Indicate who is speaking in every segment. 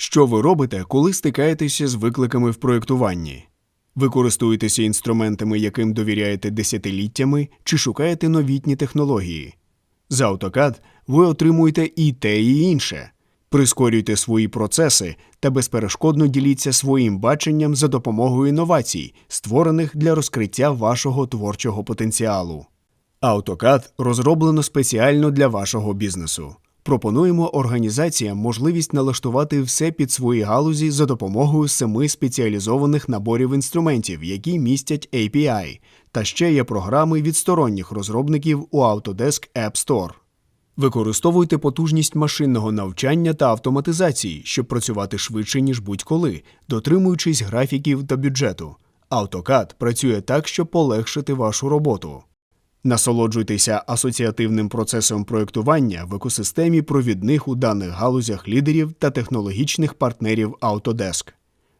Speaker 1: Що ви робите, коли стикаєтеся з викликами в проєктуванні? Ви користуєтеся інструментами, яким довіряєте десятиліттями, чи шукаєте новітні технології? З AutoCAD ви отримуєте і те, і інше. Прискорюйте свої процеси та безперешкодно діліться своїм баченням за допомогою інновацій, створених для розкриття вашого творчого потенціалу. AutoCAD розроблено спеціально для вашого бізнесу. Пропонуємо організаціям можливість налаштувати все під свої галузі за допомогою семи спеціалізованих наборів інструментів, які містять API, та ще є програми від сторонніх розробників у Autodesk App Store. Використовуйте потужність машинного навчання та автоматизації, щоб працювати швидше, ніж будь-коли, дотримуючись графіків та бюджету. AutoCAD працює так, щоб полегшити вашу роботу. Насолоджуйтеся асоціативним процесом проєктування в екосистемі провідних у даних галузях лідерів та технологічних партнерів Autodesk.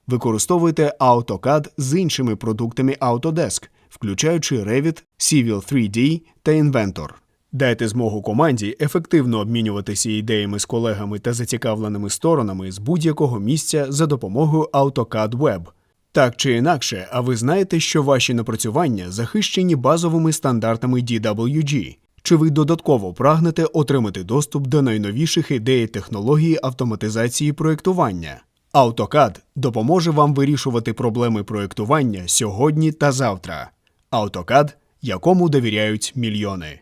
Speaker 1: Використовуйте AutoCAD з іншими продуктами Autodesk, включаючи Revit, Civil 3D та Inventor. Дайте змогу команді ефективно обмінюватися ідеями з колегами та зацікавленими сторонами з будь-якого місця за допомогою AutoCAD Web. Так чи інакше, а ви знаєте, що ваші напрацювання захищені базовими стандартами DWG. Чи ви додатково прагнете отримати доступ до найновіших ідей технології автоматизації проєктування? AutoCAD допоможе вам вирішувати проблеми проєктування сьогодні та завтра. AutoCAD, якому довіряють мільйони.